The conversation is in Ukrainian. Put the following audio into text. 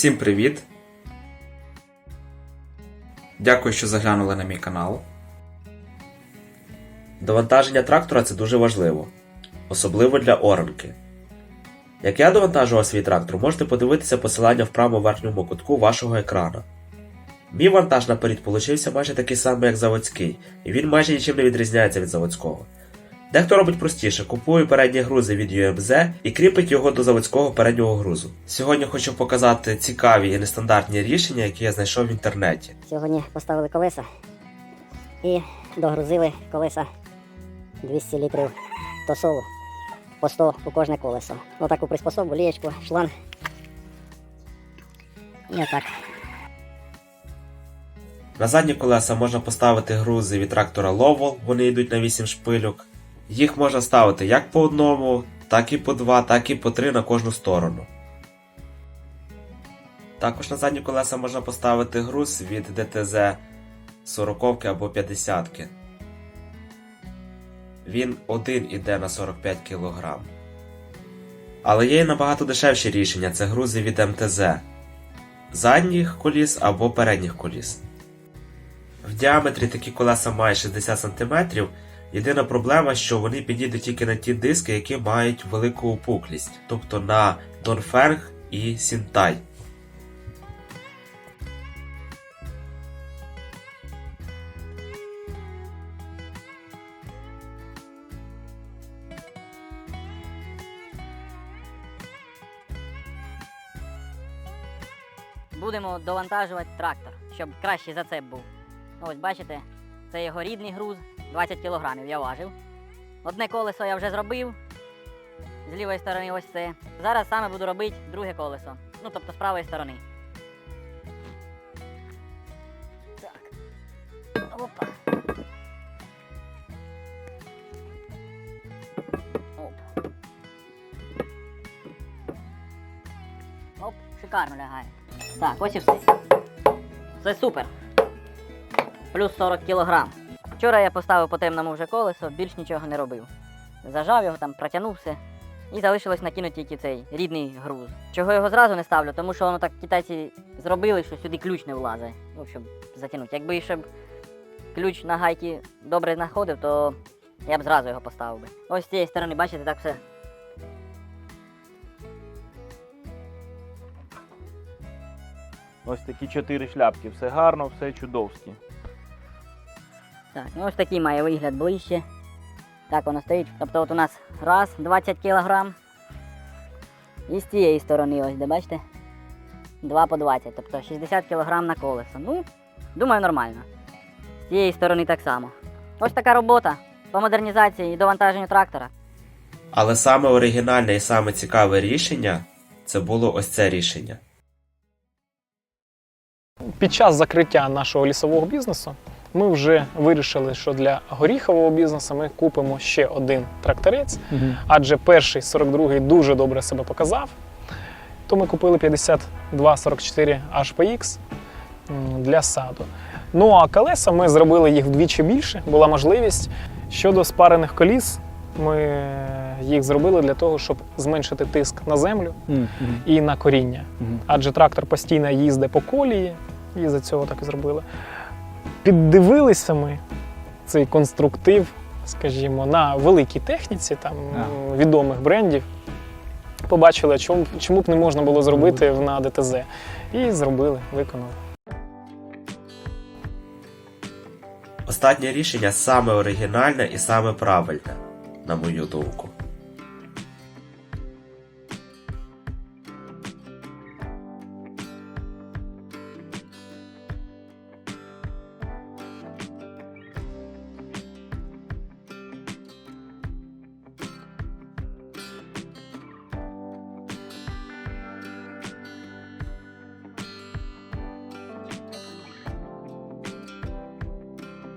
Всім привіт! Дякую, що заглянули на мій канал. Довантаження трактора це дуже важливо, особливо для оранки. Як я довантажував свій трактор, можете подивитися посилання в правому верхньому кутку вашого екрана. Мій вантаж наперед получився майже такий самий, як заводський, і він майже нічим не відрізняється від заводського. Дехто робить простіше, купує передні грузи від UMZ і кріпить його до заводського переднього грузу. Сьогодні хочу показати цікаві і нестандартні рішення, які я знайшов в інтернеті. Сьогодні поставили колеса і догрузили колеса 200 літрів тосолу по 100 у кожне колесо. Отаку приспособу, лієчку, шланг. І отак. На задні колеса можна поставити грузи від трактора Lowell, вони йдуть на 8 шпильок. Їх можна ставити як по одному, так і по два, так і по три на кожну сторону. Також на задні колеса можна поставити груз від DTZ 40 або 50. Він один іде на 45 кг. Але є і набагато дешевші рішення це грузи від МТЗ задніх коліс або передніх коліс. В діаметрі такі колеса мають 60 см. Єдина проблема, що вони підійдуть тільки на ті диски, які мають велику опуклість, тобто на Донферг і Сінтай. Будемо довантажувати трактор, щоб краще зацеп був. Ну, Ось бачите, це його рідний груз, 20 кг я важив. Одне колесо я вже зробив. З лівої сторони ось це. Зараз саме буду робити друге колесо. Ну, тобто з правої сторони. Так. Опа. Оп. Шикарно лягає. Так, ось і все. Це супер. Плюс 40 кг. Вчора я поставив по темному вже колесо, більш нічого не робив. Зажав його там, протягнув. І залишилось накинути тільки цей рідний груз. Чого його зразу не ставлю, тому що воно так китайці зробили, що сюди ключ не влазить. Ну, щоб затягнути. Якби ще б ключ на гайки добре знаходив, то я б зразу його поставив би. Ось з цієї сторони, бачите, так все Ось такі чотири шляпки. Все гарно, все чудовськи. Так, ну ось такий має вигляд ближче. Так воно стоїть. Тобто от у нас раз, 20 кг. І з цієї сторони, ось, де бачите? 2 по 20, тобто 60 кг на колесо. Ну, думаю, нормально. З цієї сторони так само. Ось така робота по модернізації і довантаженню трактора. Але саме оригінальне і саме цікаве рішення це було ось це рішення. Під час закриття нашого лісового бізнесу ми вже вирішили, що для горіхового бізнесу ми купимо ще один тракторець, адже перший 42-й дуже добре себе показав. То ми купили 5244 HPX для саду. Ну а колеса ми зробили їх вдвічі більше, була можливість. Щодо спарених коліс, ми їх зробили для того, щоб зменшити тиск на землю і на коріння. Адже трактор постійно їздить по колії, і за цього так і зробили. Піддивилися ми цей конструктив, скажімо, на великій техніці там, м, відомих брендів. Побачили, чому, чому б не можна було зробити на ДТЗ. І зробили, виконали. Останнє рішення саме оригінальне і саме правильне, на мою думку.